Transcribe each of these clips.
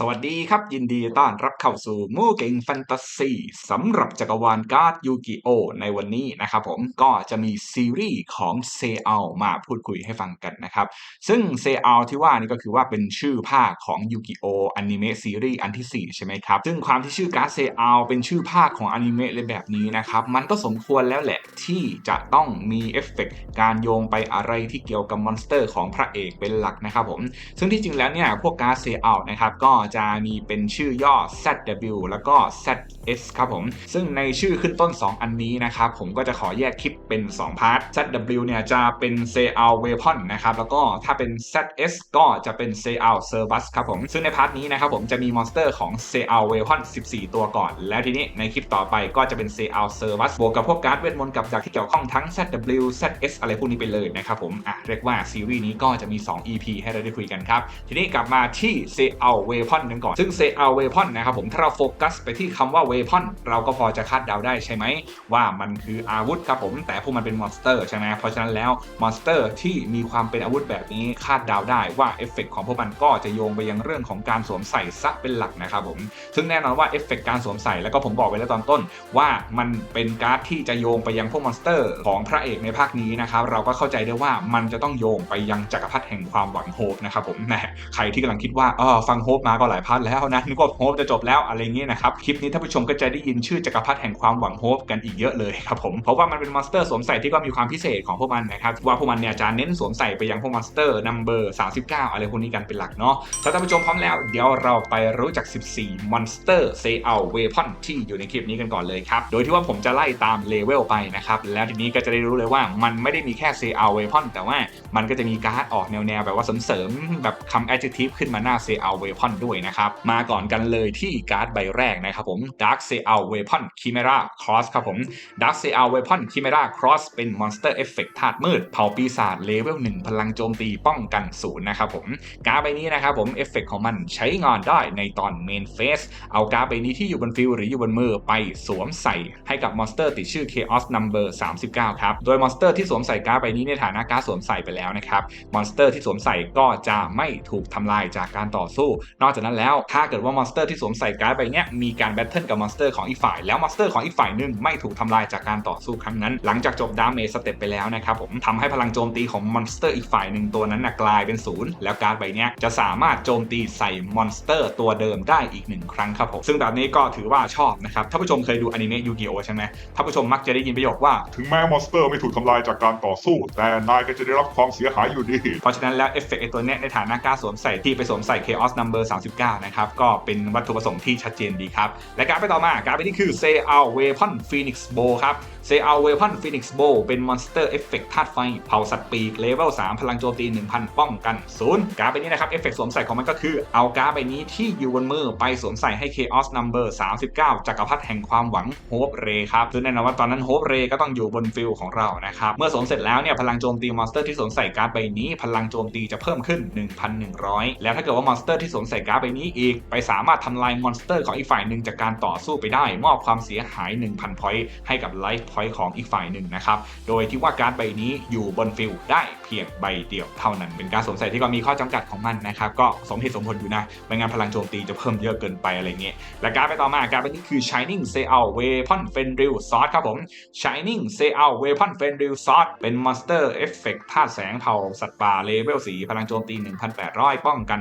สวัสดีครับ ยินดีต้อนรับเข้าสู่มู่เก่งแฟนตาซีสำหรับจักรวาลการ์ดยูกิโอในวันนี้นะครับผมก็จะมีซีรีส์ของเซอัลมาพูดคุยให้ฟังกันนะครับ ซึ่งเซอัลที่ว่านี่ก็คือว่าเป็นชื่อภาคของยูกิโออนิเมะซีรีส์อันที่ 4 ใช่ไหมครับ ซึ่งความที่ชื่อการ์ดเซอัลเป็นชื่อภาคของอนิเมะเลยแบบนี้นะครับ มันก็สมควรแล้วแหละที่จะต้องมีเอฟเฟกต์การโยงไปอะไรที่เกี่ยวกับมอนสเตอร์ของพระเอกเป็นหลักนะครับผมซึ่งที่จริงแล้วเนี่ยพวกการ์ดเซอัลนะครับก็จะมีเป็นชื่อย่อ ZW แล้วก็ ZS ครับผม ซึ่งในชื่อขึ้นต้น 2 อันนี้นะครับ ผมก็จะขอแยกคลิปเป็น 2 พาร์ท ZW เนี่ยจะเป็น s a l Weapon นะครับ แล้วก็ถ้าเป็น ZS ก็จะเป็น s a l Servus ครับผม ซึ่งในพาร์ทนี้นะครับผมจะมีมอนสเตอร์ของ s a l Weapon 14 ตัวก่อน แล้วทีนี้ในคลิปต่อไปก็จะเป็น s a l Servus บวกกับพวกการ์ดเวทมนต์กับดักที่เกี่ยวข้องทั้ง ZW ZS อะไรพวกนี้ไปเลยนะครับผมอะเรียกว่าซีรีส์นี้ก็จะมี 2 EP ให้เราได้คุยกันครับ ทีนี้กลับมาที่ s a l Weapon กันก่อน ซึ่ง s a l Weapon นะครับผมถ้าเราโฟกัสไปที่คำว่า Weapon เราก็พอจะคาดเดาได้ใช่ไหม ว่ามันคืออาวุธครับผม แต่พวกมันเป็นมอนสเตอร์ใช่ไหมเพราะฉะนั้นแล้วมอนสเตอร์ที่มีความเป็นอาวุธแบบนี้คาดเดาได้ว่าเอฟเฟกของพวกมันก็จะโยงไปยังเรื่องของการสวมใส่ซะเป็นหลักนะครับผม ซึ่งแน่นอนว่าเอฟเฟกการสวมใส่แล้วก็ผมบอกไปแล้วตอนต้น ว่ามันเป็นการ์ดที่จะโยงไปยังพวกมอนสเตอร์ของพระเอกในภาคนี้นะครับเราก็เข้าใจได้ว่ามันจะต้องโยงไปยังจักรพรรดิแห่งความหวังโฮปนะครับผมแหมใครที่กำลังคิดว่าเออฟังโฮปมาก็หลายพาร์ทแล้วนะนึกว่าโฮปจะจบแล้วอะไรเงี้ยนะครับคลิปนี้ท่านผู้ชมก็จะได้ยินชื่อจักรพรรดิแห่งความหวังโฮปกันอีกเยอะเลยครับผมเพราะว่ามันเป็นมอนสเตอร์สวมใส่ที่ก็มีความพิเศษของพวกมันนะครับว่าพวกมันเนี่ยจะเน้นสวมใส่ไปยังพวกมอนสเตอร์นัมเบอร์39 อะไรพวกนี้กันเป็นหลักเนาะถ้าท่านผู้ชมพร้อมแล้ว เดี๋ยวเราไปรู้จัก 14มอนสเตอร์เซอัลเวพอนที่อยู่ในคลิปนี้กันก่อนเลยครับโดยที่ว่าผมจะไล่ตามเลเวลไปนะครับแล้วทีนี้ก็จะได้รู้เลยว่ามันไม่ได้มีแค่เซอัลเวพอนแต่ว่ามันก็จะมีการ์ดออกแนวๆแบบว่าเสริมๆแบบคำ adjective ขึ้นมาหน้าเซอเวพอนด้วยนะครับ มาก่อนกันเลยที่การ์ดใบแรกนะครับผม Dark s e a l Weapon Chimera Cross ครับผม Dark s e a l Weapon Chimera Cross เป็นมอนสเตอร์เอฟเฟกต์ธาตุมืด เผ่าปีศาจเลเวล1พลังโจมตีป้องกันศูนย์นะครับผม การ์ดใบนี้นะครับผมเอฟเฟกต์ของมันใช้งานได้ในตอนเมนเฟสเอาการ์ดใบนี้ที่อยู่บนฟิลหรืออยู่บนมือไปสวมใส่ให้กับมอนสเตอร์ติดชื่อ Chaos Number 39 ครับ โดยมอนสเตอร์ที่สวมใส่การ์ดใบนี้ในฐานะการ์ดสวมใส่ไปแล้วนะครับ มอนสเตอร์ที่สวมใส่ก็จะไม่ถูกทำลายจากการต่อสู้ นอกจากนั้นแล้ว ถ้าเกิดว่ามอนสเตอร์ที่สวมใส่การ์ดใบนี้มีการแบทเทิลกับมอนสเตอร์ของอีกฝ่ายแล้วมอนสเตอร์ของอีกฝ่ายหนึ่งไม่ถูกทำลายจากการต่อสู้ครั้งนั้น หลังจากจบดาเมจสเต็ปไปแล้วนะครับผมทำให้พลังโจมตีของมอนสเตอร์อีกฝ่ายหนึ่งตัวนั้นนะกลายเป็นศูนย์แล้วการ์ดใบนี้จะสามารถโจมตีใส่มอนสเตอร์ตัวเดิมได้อีกหนึ่งครั้งครับผมซึ่งแบบนี้ก็ถือว่าชอบนะครับถ้าผู้ชมเคยดูอนิเมะยูกิโอใช่ไหมถ้าผู้ชมมักจะได้ยินประโยคว่าถึงแม้มอนสเตอร์ไม่ถูกทำลายจากการต่อสู้ แต่นายก็จะได้รับความเสียหายอยู่ดี เพราะฉะนั้นแล้วเอฟเฟกต์ไอตัวเนี้ยในฐานะการสวมใส่ที่ไปสวมใส่ Chaos Number 39นะครับ ก็เป็นวัตถุประสงค์ที่ชัดเจนดีครับ และการไปต่อมาการไปนี่คือ Say o u Weapon Phoenix Bow ครับ Say o u Weapon Phoenix Bow เป็นมอนสเตอร์เอฟเฟกต์ธาตุไฟ เผาสัตว์ปีกเลเวล 3 พลังโจมตี 1000 ป้องกันศูนย์การไปนี้นะครับ เอฟเฟกต์สวมใส่ของมันก็คือ เอาการ์ดใบนี้ที่อยู่บนมือไปสวมใส่ให้ Chaos Number 39 จักรพรรดิแห่งความหวังโฮปเรครับซึ่งแน่นอนว่าตอนนั้นโฮปเรก็ต้องอยู่บนฟิลของเรานะครับเมื่อสวมเสร็จแล้วเนี่ยพลังโจมตีมอนสเตอร์ที่สวมใส่การ์ดใบนี้พลังโจมตีจะเพิ่มขึ้น 1,100 แล้วถ้าเกิดว่ามอนสเตอร์ที่สวมใส่การ์ดใบนี้อีกไปสามารถทำลายมอนสเตอร์ของอีกฝ่ายหนึ่งจากการต่อสู้ไปได้ มอบความเสียหาย 1,000พอยต์ให้กับไลฟ์พอยต์ของอีกฝ่ายหนึ่งนะครับ โดยที่ว่าการ์ดใบนี้อยู่บนฟิลได้เพียงใบเดียวเท่านั้น เป็นการสวมใส่ที่ก็มีข้อจำกัดของมันนะครับ ก็สมเหตุสมผลอยู่นะไม่งั้นพลังโจมตีจะเพิ่มเยอะเกินไปอะไรเงี้ย และการ์ดไปต่อมาการ์ดใบนี้คือ Shining s e a l Weapon Fenrir Sword ครับผม Shining s e a l Weapon Fenrir Sword เป็นมอนสเตอร์เอฟเฟกต์ธาตุแสงเผาสัตว์ป่าเลเวล4พลังโจมตี 1,800 ป้องกัน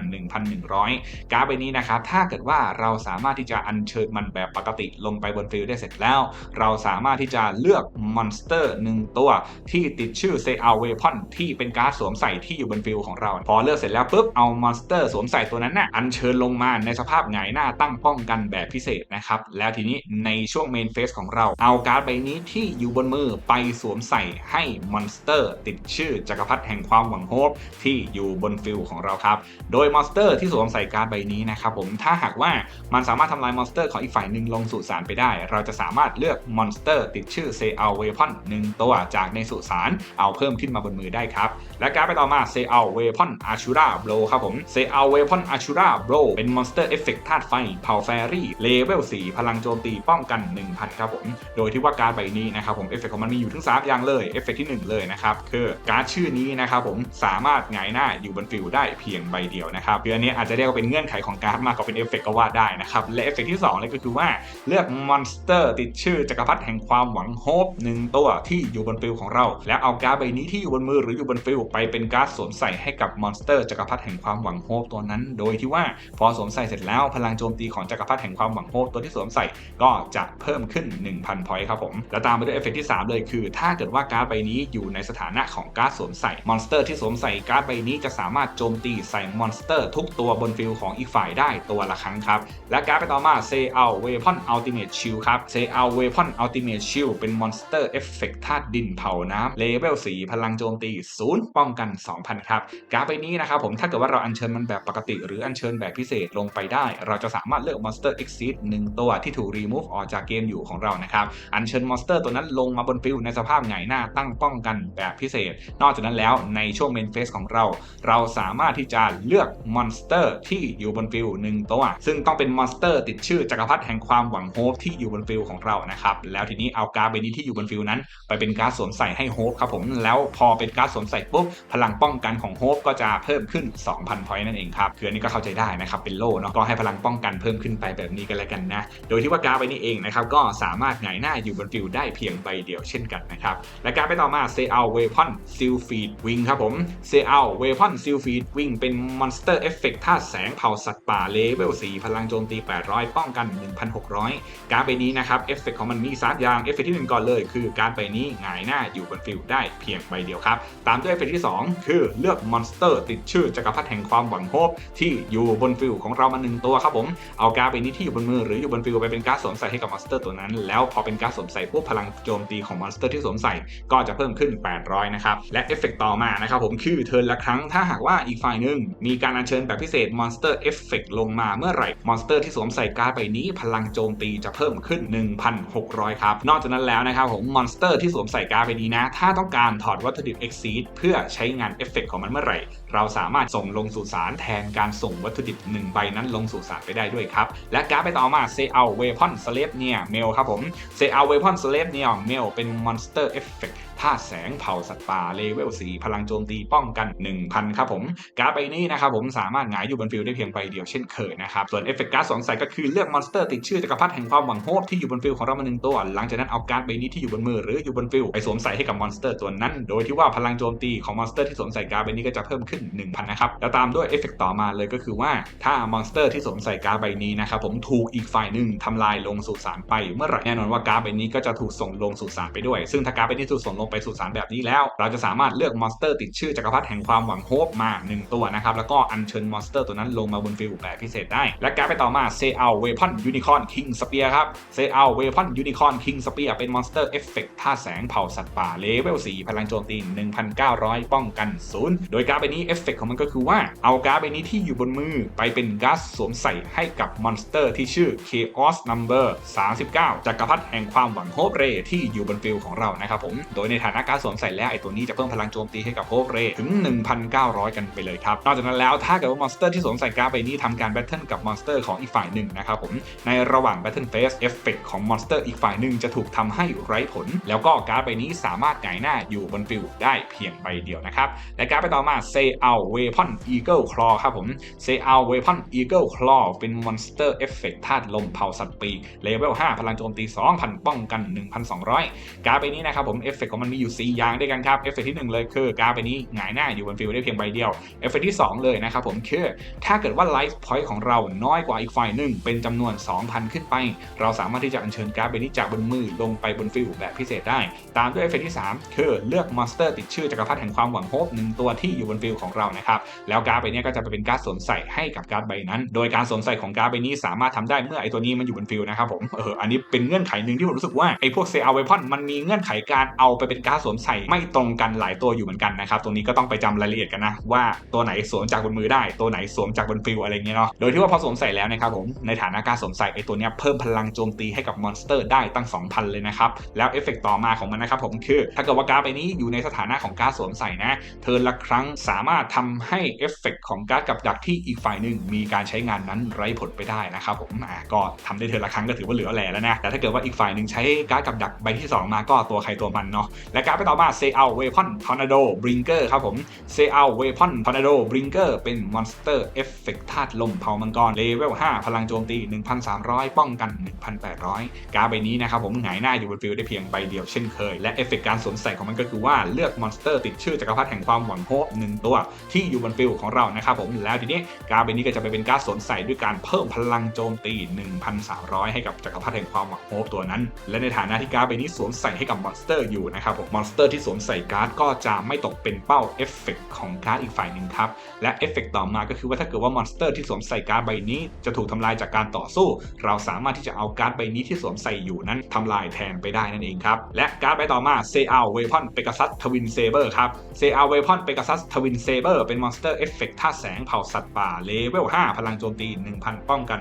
1,100การ์ดใบนี้นะครับ ถ้าเกิดว่าเราสามารถที่จะอัญเชิญมันแบบปกติลงไปบนฟิลได้เสร็จแล้ว เราสามารถที่จะเลือกมอนสเตอร์หนึ่งตัวที่ติดชื่อ s e a l Weapon ที่เป็นการ์ดสวมใส่ที่อยู่บนฟิลของเรา พอเลือกเสร็จแล้วปุ๊บเอามอนสเตอร์สวมใส่ตัวนั้นน่ะอัญเชิญลงมาในสภาพหงายหน้าตั้งป้องกันแบบพิเศษนะครับ แล้วทีนี้ในช่วงเมนเฟสของเราเอาการ์ดใบนี้ที่อยู่บนมือไปสวมใส่ให้มอนสเตอร์ติดชื่อจักรพรรดิแห่งความหวังโฮปที่อยู่บนฟิลของเราครับ โดยมอนสเตอร์ที่สวมใส่การ์ดใบนี้นะครับผมถ้าหากว่ามันสามารถทำลายมอนสเตอร์ของอีกฝ่ายหนึ่งลงสู่สารไปได้ เราจะสามารถเลือกมอนสเตอร์ติดชื่อเซอัลเวพอนหนึ่งตัวจากในสุสานเอาเพิ่มขึ้นมาบนมือได้ครับ และการไปต่อมาเซอัลเวพอนอาชูราโบลครับผมเซอัลเวพอนอาชูราโบลเป็นมอนสเตอร์เอฟเฟกต์ธาตุไฟเผาแฟรี่เลเวล4พลังโจมตีป้องกัน 1000 ครับผม โดยที่ว่าการใบนี้นะครับผมเอฟเฟกต์ของมันมีอยู่ทั้ง3 อย่างเลยเอฟเฟกต์ที่ 1 เลยนะครับคือการ์ดชื่อนี้นะครับผมสามารถหงายหน้าอยู่บนฟิลได้เพียงใบเดียวนะครับคืออันนี้อาจจะเรียกว่าเป็นเงื่อนอนไขของการ์ดมากกว่าเป็นเอฟเฟกต์ก็ว่าได้นะครับ และเอฟเฟกต์ที่2เลยก็คือว่าเลือกมอนสเตอร์ติดชื่อจักรพรรดิแห่งความหวังโฮปหนึ่งตัวที่อยู่บนฟิลของเรา แล้วเอาการ์ดใบนี้ที่อยู่บนมือหรืออยู่บนฟิลไปเป็นการ์ดสวมใส่ให้กับมอนสเตอร์จักรพรรดิแห่งความหวังโฮปตัวนั้น โดยที่ว่าพอสวมใส่เสร็จแล้วพลังโจมตีของจักรพรรดิแห่งความหวังโฮปตัวที่สวมใส่ก็จะเพิ่มขึ้น 1,000พอยต์ครับผมแล้วตามไปด้วยเอฟเฟกต์ที่ 3 เลยคือ ถ้าเกิดว่าการ์ดใบนี้อยู่ในสถานะของการ์ดสวมใส่มอนสเตอร์ที่สวมใส่การ์ดใบนี้จะสามารถโจมตีใส่มอนสเตอร์ทุกตัวบนฟิลของอีกฝ่ายได้ตัวละครั้งครับ และการ์ดไปต่อมา s a y o u Weapon Ultimate Shield ครับ s a y o u Weapon Ultimate Shield เป็นมอนสเตอร์เอฟเฟกต์ธาตุดินเผาน้ำเลเวล4พลังโจมตี0ป้องกัน 2,000 ครับ การ์ดใบนี้นะครับผมถ้าเกิดว่าเราอัญเชิญมันแบบปกติ หรืออัญเชิญแบบพิเศษลงไปได้ เราจะสามารถเลือกมอนสเตอร์ Exceed 1ตัวที่ถูก remove ออกจากเกมอยู่ของเรานะครับอัญเชิญมอนสเตอร์ตัวนั้นลงมาบนฟิลในสภาพหงหน้าตั้งป้องกันแบบพิเศษ นอกจากนั้นแล้วในช่วงเมนเฟสของเรา เราสามารถที่จะเลือกมอนสเตอร์ที่อยู่บนฟิลหนึ่งตัว ซึ่งต้องเป็นมอนสเตอร์ติดชื่อจักรพรรดิแห่งความหวังโฮปที่อยู่บนฟิลของเรานะครับแล้วทีนี้เอาการ์ดใบนี้ที่อยู่บนฟิลนั้น ไปเป็นการ์ดสวมใส่ให้โฮปครับผมแล้วพอเป็นการ์ดสวมใส่ปุ๊บพลังป้องกันของโฮปก็จะเพิ่มขึ้น 2,000พอยต์นั่นเองครับคืออันนี้ก็เข้าใจได้นะครับเป็นโล่เนาะก็ให้พลังป้องกันเพิ่มขึ้นไปแบบนี้กันแล้วกันนะโดยที่ว่าการ์ดใบนี้เองนะครับก็สามารถหงายหน้าอยู่บนฟิลได้เพียงใบเดียวเช่นกันนะครับและการ์ดไปต่อมา s a y o u Weapon Seal Feed Wing ครับผม s a y o u Weapon Seal Feed Wing เป็นมอนสเตอร์เอฟเฟกต์ธาตุแสงเผาสัตว์ป่าเลเวล4พลังโจมตี 800 ป้องกัน 1,600 การ์ดใบนี้นะครับเอฟเฟกต์ของมันมี3อย่างเอฟเฟกต์ที่หนึ่งก่อนเลย คือการ์ดใบนี้หงายหน้าอยู่บนฟิลได้เพียงใบเดียวครับ ตามด้วยเอฟเฟกที่ 2 คือเลือกมอนสเตอร์ติดชื่อจักรพรรดิแห่งความหวังโฮปที่อยู่บนฟิลของเรามาหนึ่งตัวครับผมเอาการ์ดใบนี้ที่อยู่บนมือหรืออยู่บนฟิลไปเป็นการ์ดสวมใส่ให้กับมอนสเตอร์ตัวนั้น แล้วพอเป็นการ์ดสวมใส่ปุ๊บพลังโจมตีของมอนสเตอร์ที่สวมใส่ก็จะเพิ่มขึ้น 800 นะครับ และเอฟเฟกต์ต่อมานะครับผมคือเทิร์นละครั้งถ้าหากว่าอีกฝ่ายหนึ่งมีการอัญเชิญแบบพิเศษมอนสเตอร์เอฟเฟกต์ลงมาเมื่อไหร่มอนสเตอร์ที่สวมใส่การ์ดใบนี้พลังโจมตีจะเพิ่มขึ้น 1,600 ครับ นอกจากนั้นแล้วนะครับผมมอนสเตอร์ที่สวมใส่การ์ดใบนี้นะ ถ้าต้องการถอดวัตถุดิบ Exceed เพื่อใช้งานเอฟเฟกต์ของมันเมื่อไหร่ เราสามารถส่งลงสู่สารแทนการส่งวัตถุดิบ 1 ใบนั้นลงสู่สารไปได้ด้วยครับ และการ์ดไปต่อมา s a y o u Weapon Slave เนี่ยเมลครับผม s a y o u Weapon Slave เนี่ยเมลเป็นมอนสเตอร์เอฟเฟกต์ธาตุแสงเผาสัตว์ป่าเลเวล4พลังโจมตีป้องกัน 1,000 ครับผมการ์ดใบนี้นะครับผมสามารถหงายอยู่บนฟิลได้เพียงใบเดียวเช่นเคยนะครับส่วนเอฟเฟกต์การ์ดสวมใส่ก็คือเลือกมอนสเตอร์ติดชื่อจักรพรรดิแห่งความหวังโฮปที่อยู่บนฟิลของเรามาหนึ่งตัว หลังจากนั้นเอาการ์ดใบนี้ที่อยู่บนมือหรืออยู่บนฟิลไปสวมใส่ให้กับมอนสเตอร์ตัวนั้น โดยที่ว่าพลังโจมตีของมอนสเตอร์ที่สวมใส่การ์ดใบนี้ก็จะเพิ่มขึ้น 1,000 นะครับแล้วตามด้วยเอฟเฟกต์ต่อมาเลยก็คือว่าถ้ามอนสเตอร์ที่สวมใส่การ์ดใบนี้นะครับผมถูกอีกฝ่ายหนึ่งทำลายลงสู่สารไป เมื่อไหร่แน่นอนว่าการ์ดใบนี้ก็จะถูกส่งลงสู่สารไปด้วย ซึ่งถ้าการ์ดใบนี้ถูกส่งลงไปสู่สารแบบนี้แล้ว เราจะสามารถเลือกมอนสเตอร์ติดชื่อจักรพรรดิแห่งความหวังโฮปมา 1 ตัวนะครับ แล้วก็อัญเชิญมอนสเตอร์ตัวนั้นลงมาบนฟิลแบบพิเศษได้ และการไปต่อมา s a y o u Weapon Unicorn King Spear ครับ s a y o u Weapon Unicorn King Spear เป็นมอนสเตอร์เอฟเฟกต์ท่าแสงเผาสัตว์ป่าเลเวล4พลังโจมตี 1,900 ป้องกัน0โดยการ์ดใบนี้เอฟเฟกต์ของมันก็คือว่าเอาการ์ดใบนี้ที่อยู่บนมือไปเป็นการ์ดสวมใส่ให้กับมอนสเตอร์ที่ชื่อ Chaos Number 39จักรพรรดิแห่งความหวังโฮปเรที่อยู่บนฟิลของเรานะครับผมโดยในในฐานะการสวมใส่แล้วไอตัวนี้จะเพิ่มพลังโจมตีให้กับโฮเรถึง 1,900 กันไปเลยครับ นอกจากนั้นแล้วถ้าเกิดว่ามอนสเตอร์ที่สวมใส่การ์ดใบนี้ทำการแบทเทิลกับมอนสเตอร์ของอีกฝ่ายหนึ่งนะครับผมในระหว่างแบทเทิลเฟสเอฟเฟกของมอนสเตอร์อีกฝ่ายหนึ่งจะถูกทำให้ไร้ผล แล้วก็การ์ดใบนี้สามารถหงหน้าอยู่บนฟิลได้เพียงใบเดียวนะครับและการ์ดไปต่อมา Say Out Weapon Eagle Claw ครับผม Say Out Weapon Eagle Claw เป็นมอนสเตอร์เอฟเฟกธาตุลมเผาสัตว์ปีกเลเวล5พลังโจมตี 2,000 ป้องกัน 1,200 การ์ดใบนี้นะครับผมเอฟเฟกของมันมีอยู่ 4 อย่างด้วยกันครับเอฟเฟกที่1เลยคือการ์ดใบนี้หงายหน้าอยู่บนฟิลได้เพียงใบเดียวเอฟเฟกที่ 2 เลยนะครับผมคือถ้าเกิดว่าไลฟ์พอยต์ของเราน้อยกว่าอีกฝ่ายหนึ่งเป็นจำนวน 2,000 ขึ้นไป เราสามารถที่จะอัญเชิญการ์ดใบนี้จากบนมือลงไปบนฟิลแบบพิเศษได้ ตามด้วยเอฟเฟกที่ 3 คือเลือกมอนสเตอร์ติดชื่อจักรพรรดิแห่งความหวังโฮปหนึ่งตัวที่อยู่บนฟิลของเรานะครับแล้วการ์ดใบนี้ก็จะไปเป็นการสวมใส่ให้กับการ์ดใบนั้น โดยการสวมใส่ของการ์ดใบนี้สามารถทำได้เมื่อไอตัวนี้มันอยู่บนฟิลนะครับผมเอออันนี้เป็นเงื่อนไขหนึ่งที่ผมรู้สึกว่าไอพวกเซอ l เวพอนมันมีเงื่อนไขการเอาไปเป็นการ์ดสวมใส่ไม่ตรงกันหลายตัวอยู่เหมือนกันนะครับตรงนี้ก็ต้องไปจำรายละเอียดกันนะว่าตัวไหนสวมจากบนมือได้ ตัวไหนสวมจากบนฟิลอะไรเงี้ยเนาะโดยที่ว่าพอสวมใส่แล้วนะครับผมในฐานะการสวมใส่ไอตัวเนี้ยเพิ่มพลังโจมตีให้กับมอนสเตอร์ได้ตั้ง 2,000 เลยนะครับแล้วเอฟเฟกต่อมาของมันนะครับผมคือ ถ้าเกิดว่าการ์ดใบนี้อยู่ในสถานะของการสวมใส่นะเทิร์ละครั้งสามารถทำให้เอฟเฟกของการ์ดกับดักที่อีกฝ่ายหนึ่งมีการใช้งานนั้นไร้ผลไปได้นะครับผมอ่าก็ทำได้เทิร์ละครั้งก็ถือว่าเหลือแหล่แล้วนะแต่ถ้าเกิดว่าอีกฝ่ายหนึ่งใช้การ์ดกับดักใบที่ 2 มาก็ตัวใครตัวมันเนาะและการ์ดไปต่อมาเซเอาเวพอนทอร์นาโดบริงเกอร์ครับผมเซเอาเวพอนทอร์นาโดบริงเกอร์เป็นมอนสเตอร์เอฟเฟกต์ธาตุลมเผามังกรเลเวล5พลังโจมตี 1,300 ป้องกัน 1,800 การ์ดใบนี้นะครับผมหงายหน้าอยู่บนฟิลด์ได้เพียงใบเดียวเช่นเคย และเอฟเฟกต์การสวมใส่ของมันก็คือว่าเลือกมอนสเตอร์ติดชื่อจักรพรรดิแห่งความหวังโฮปหนึ่งตัวที่อยู่บนฟิลด์ของเรานะครับผมแล้วทีนี้การ์ดใบนี้ก็จะไปเป็นการ์ดสวมใส่ด้วยการเพิ่มพลังโจมตี 1,300 ให้กับจักรพรรดิแห่งความหวังโฮปตัวนั้น และในฐานะที่การ์ดใบนี้สวมใส่ให้กับมอนสเตอร์อยู่นะครับผมมอนสเตอร์ที่สวมใส่การ์ดก็จะไม่ตกเป็นเป้าเอฟเฟกต์ของการ์ดอีกฝ่ายหนึ่งครับ และเอฟเฟกต์ต่อมาก็คือว่าถ้าเกิดว่ามอนสเตอร์ที่สวมใส่การ์ดใบนี้จะถูกทำลายจากการต่อสู้ เราสามารถที่จะเอาการ์ดใบนี้ที่สวมใส่อยู่นั้นทำลายแทนไปได้นั่นเองครับ และการ์ดใบต่อมาเซอัลเวพอนเปก a ซัสทวินเซเบอร์ครับเซอัลเวพอนเปก a ซัสทวินเซเบอร์เป็นมอนสเตอร์เอฟเฟกต์ท่าแสงเผาสัตว์ป่าเลเวล5พลังโจมตี 1,000 ป้องกัน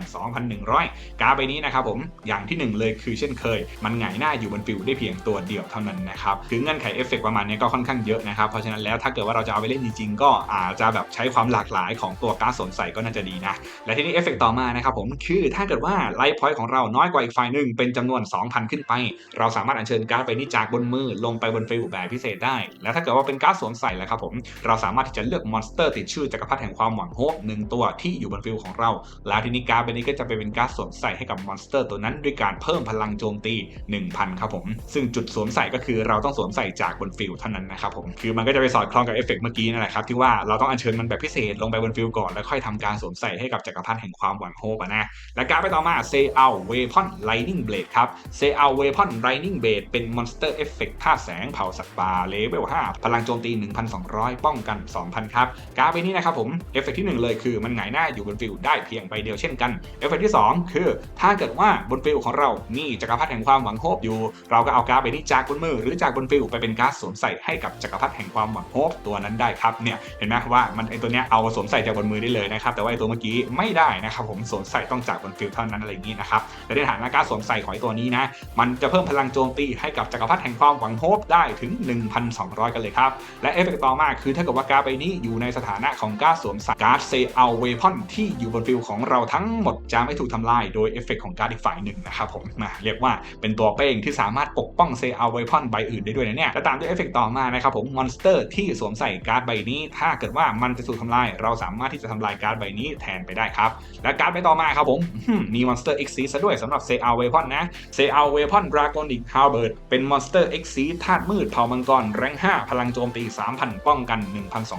2,100 การ์ดใบนี้นะครับผมอย่างที่หนึ่งเลยคือเช่นเคย มันหงายหน้าอยู่บนฟิลได้เพียงตัวเดียวเท่านั้นนะครับคือเงื่อนไขเอฟเฟกต์ประมาณนี้ก็ค่อนข้างเยอะนะครับ เพราะฉะนั้นแล้วถ้าเกิดว่าเราจะเอาไปเล่นจริงๆก็อาจจะแบบใช้ความหลากหลายของตัวการ์ดสวมใส่ก็น่าจะดีนะ และทีนี้เอฟเฟกต์ต่อมานะครับผมคือถ้าเกิดว่าไลฟ์พอยต์ของเราน้อยกว่าอีกฝ่ายหนึ่งเป็นจำนวน 2,000 ขึ้นไป เราสามารถอัญเชิญการ์ดไปนี้จากบนมือลงไปบนฟิลแบบพิเศษได้ และถ้าเกิดว่าเป็นการ์ดสวมใส่แล้วครับผมเราสามารถที่จะเลือกมอนสเตอร์ติดชื่อจักรพรรดิแห่งความหวังโฮปหนึ่งตัวที่อยู่บนฟิลของเรา แล้วทีนี้การ์ดใบนี้ก็จะไปเป็นการ์ดสวมใส่ให้กับมอนสเตอร์ตัวนั้นด้วยการเพิ่มพลังโจมตี 1,000 ครับผม ซึ่งจุดสวมใส่ก็คือเราต้องสวมใส่จากบนฟิลเท่านั้นนะครับผมคือมันก็จะไปสอดคล้องกับเอฟเฟกต์เมื่อกี้นั่นแหละครับที่ว่าเราต้องอัญเชิญมันแบบพิเศษลงไปบนฟิลก่อนแล้วค่อยทำการสวมใส่ให้กับจักรพรรดิแห่งความหวังโฮปะนะและการไปต่อมา s ซ y Out Weapon Lightning Blade ครับ s ซ y Out Weapon Lightning Blade เป็น Monster Effect ท่าแสงเผาสัตว์ป่าเลเวล5พลังโจมตี 1,200 ป้องกัน 2,000 ครับการดใบนี้นะครับผมเอฟเฟกที่1เลยคือมันหงายหน้าอยู่บนฟิลได้เพียงใบเดียวเช่นกันเอฟเฟกที่ 2 คือ ถ้าเกิดว่าบนฟิลของเรามีจักรพรรดิแห่งความหวังโฮปอยู่ เราก็เอาการดใบนี้จากบนมือหรือจากบนฟิลไปเป็นก๊ารดสวมใส่ให้กับจักรพรรดิแห่งความหวังโฮปตัวนั้นได้ครับเนี่ยเห็นไหมว่ามันไอตัวเนี้ยเอาสวมใส่จากบนมือได้เลยนะครับแต่ว่าไอตัวเมื่อกี้ไม่ได้นะครับผมสวมใส่ต้องจากบนฟิลเท่านั้นอะไรอย่างนี้นะครับและในฐานะการสวมใส่ของไอตัวนี้นะมันจะเพิ่มพลังโจมตีให้กับจักรพรรดิแห่งความหวังโฮปได้ถึง 1,200 กันเลยครับและเอฟเฟกต์ต่อมาคือถ้าเกิดว่าก๊าร์ดใบนี้อยู่ในสถานะของก๊ารสวมใส่ก๊าร์ดเซอัลเวพอนที่อยู่บนฟิลของเราทั้งหมดจะไม่ถูกทำลายโดยเอฟเฟกต์ของการ์ดอีกฝ่ายหนึ่งนะครับผมมาเรียกว่าเป็นตัวเป้งที่สามารถปกป้องเซอัลเวพอนใบอื่นได้ด้วยนะเนี่ยและตามด้วยเอฟเฟกต์ต่อมานะครับผมมอนสเตอร์ที่สวมใส่การ์ดใบนี้ ถ้าเกิดว่ามันจะถูกทำลาย เราสามารถที่จะทำลายการ์ดใบนี้แทนไปได้ครับ และการ์ดใบต่อมาครับผมมีมอนสเตอร์เอ็กซ์ซะด้วยสำหรับเซอัลเวพอนนะเซอัลเวพอนดราก้อนิกฮาร์เบิร์ดเป็นมอนสเตอร์เอ็กซ์ธาตุมืดเผ่ามังกรแรง5 พลังโจมตี 3,000 ป้องกัน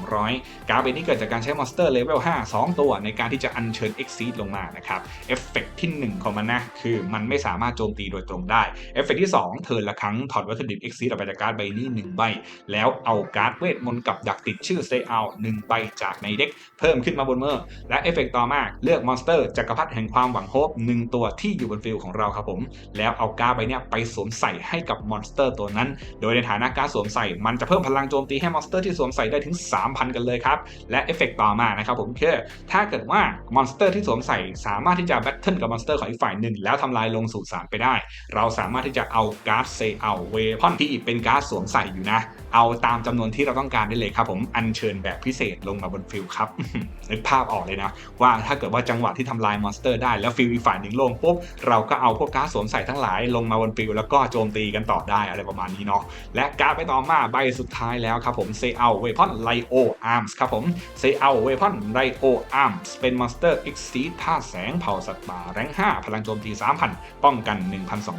1,200 การ์ดใบนี้เกิดจากการใช้มอนสเตอร์เลเวล5 2 ตัวในการที่จะอัญเชิญ Exceed ลงมานะครับเอฟเฟกที่ 1 ของมันนะคือมันไม่สามารถโจมตีโดยตรงได้เอฟเฟกที่ 2 เทิร์นละครั้งถอดวัตถุดิบ Exceed ออกไปจากการ์ดใบนี้1ใบ แล้วเอาการ์ดเวทมนต์กับดักติดชื่อ Stay Out 1ใบจากในเด็กเพิ่มขึ้นมาบนมือและเอฟเฟกต่อมาเลือกมอนสเตอร์จักรพรรดิแห่งความหวังโฮป1ตัวที่อยู่บนฟิลของเราครับผม แล้วเอาการ์ดใบเนี้ยไปสวมใส่ให้กับมอนสเตอร์ตัวนั้น โดยในฐานะการสวมใส่มันจะเพิ่มพลังโจมตีให้มอนสเตอร์ที่สวมใส่ได้ถึง 3,000 กันเลยครับและเอฟเฟกต่อมานะครับผมคือถ้าเกิดว่ามอนสเตอร์ที่สวมใส่สามารถที่จะแบทเทิลกับมอนสเตอร์ของอีกฝ่ายหนึ่งแล้วทำลายลงสู่สารไปได้ เราสามารถที่จะเอาการ์ดเซเอาเวพอนที่เป็นการ์ดสวมใส่อยู่นะ เอาตามจำนวนที่เราต้องการได้เลยครับ ผมอัญเชิญแบบพิเศษลงมาบนฟิลครับนึกภาพออกเลยนะ ว่าถ้าเกิดว่าจังหวะที่ทำลายมอนสเตอร์ได้แล้วฟิลอีกฝ่ายหนึ่งลงปุ๊บเราก็เอาพวกการ์ดสวมใส่ทั้งหลายลงมาบนฟิลแล้วก็โจมตีกันต่อได้อะไรประมาณนี้เนาะและการ์ดไปต่อมาใบสุดท้ายแล้วครับผมเซเอาเวพอนไลโออาร์มส์ครับผมเซเอาเวพอนไลโออาร์มส์เป็นมอนสเตอร์เอ็กซีท่าแสงเผ่าสัตว์ป่าแรง5พลังโจมตี 3,000 ป้องกัน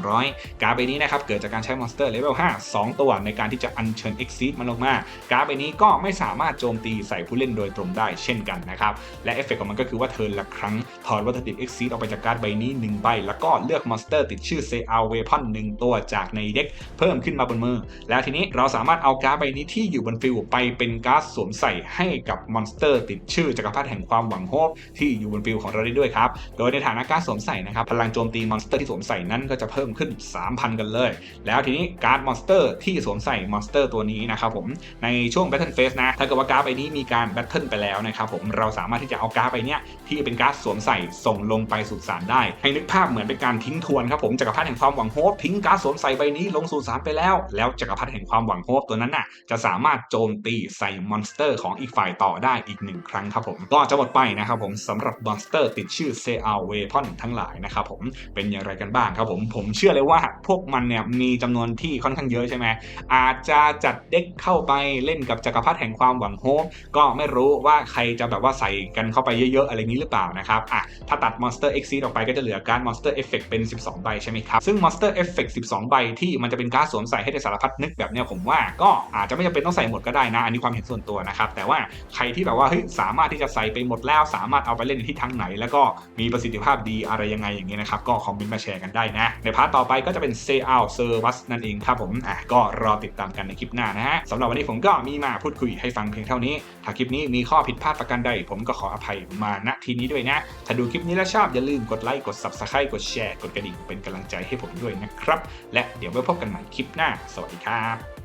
1,200 การ์ดใบนี้นะครับเกิดจากการใช้มอนสเตอร์เลเวล5 2 ตัวในการที่จะอัญเชิญ Exceed มันลงมา การ์ดใบนี้ก็ไม่สามารถโจมตีใส่ผู้เล่นโดยตรงได้เช่นกันนะครับ และเอฟเฟกต์ของมันก็คือว่าเทิร์นละครั้งถอดวัตถุดิบ Exceed ออกไปจากการ์ดใบนี้ 1 ใบ แล้วก็เลือกมอนสเตอร์ติดชื่อ s ซอัลเวพอน1ตัวจากในเด็กเพิ่มขึ้นมาบนมือ แล้วทีนี้เราสามารถเอาการ์ดใบนี้ที่อยู่บนฟิลไปเป็นการ์ดสวมใส่ให้กับมอนสเตอร์ ติดชื่อจักรพรรดิแห่งความหวังโฮปที่อยู่บนฟิลของเราได้ด้วยครับ โดยในฐานะการดสวมใส่นะครับพลังโจมตีมอนสเตอร์ที่สวมใส่นั้นก็จะเพิ่มขึ้น 3,000 กันเลย แล้วทีนี้การ์ดมอนสเตอร์ที่สวมใส่มอนสเตอร์ตัวนี้นะครับผมในช่วง Battle Phase นะถ้าเกิดว่าการ์ดใบนี้มีการแบทเทิลไปแล้วนะครับผมเราสามารถที่จะเอาการ์ดใบเนี้ยที่เป็นการ์ดสวมใส่ส่งลงไปสู่สารได้ ให้นึกภาพเหมือนเป็นการทิ้งทวนครับผมจักรพรรดิแห่งความหวังโฮปทิ้งการ์ดสวมใส่ใบนี้ลงสู่สารไปแล้ว แล้วจักรพรรดิแห่งความหวังโฮปตัวนั้นน่ะจะสามารถโจมตีใส่มอนสเตอร์ของอีกฝ่ายต่อได้อีกหนึ่งครั้งครับผมก็จะหมดไปนะครับผมสำหรับมอนสเตอร์ติดชื่อเซอัลเวพอนทั้งหลายนะครับผมเป็นอย่างไรกันบ้างครับผมผมเชื่อเลยว่าพวกมันเนี่ยมีจำนวนที่ค่อนข้างเยอะใช่ไหมอาจจะจัดเด็กเข้าไปเล่นกับจักรพรรดิแห่งความหวังโฮปก็ไม่รู้ว่าใครจะแบบว่าใส่กันเข้าไปเยอะๆ อะไรนี้หรือเปล่านะครับอะถ้าตัด Monster Exceed ออกไปก็จะเหลือการ Monster Effect เป็น 12 ใบใช่ไหมครับ ซึ่ง Monster Effect 12 ใบที่มันจะเป็นการสวมใส่ให้ในสารพัดนึกแบบเนี้ยผมว่าก็อาจจะไม่จำเป็นต้องใส่หมดก็ได้นะ อันนี้ความเห็นส่วนตัวนะครับ แต่ว่าใครที่แบบว่าเฮ้ยสามารถที่จะใส่ไปหมดแล้ว สามารถเอาไปเล่นในที่ทางไหน แล้วก็มีประสิทธิภาพดีอะไรยังไงอย่างเงี้ยนะครับก็คอมเมนต์มาแชร์กันได้นะในพาร์ทต่อไปก็จะเป็น Say Out Service นั่นเองครับผมอะก็รอติดตามกันในคลิปหน้านะฮะสำหรับวันนี้ผมก็มีมาพูดคุยให้ฟังเพียงเท่านี้ ถ้าคลิปนี้มีข้อผิดพลาดประการใด ผมก็ขออภัยมาณทีนี้ด้วยนะ ถ้าดูคลิปนี้แล้วชอบอย่าลืมกดไลค์กด Subscribe กดแชร์กดกระดิ่งเป็นกำลังใจให้ผมด้วยนะครับ และเดี๋ยวไว้พบกันใหม่คลิปหน้า สวัสดีครับ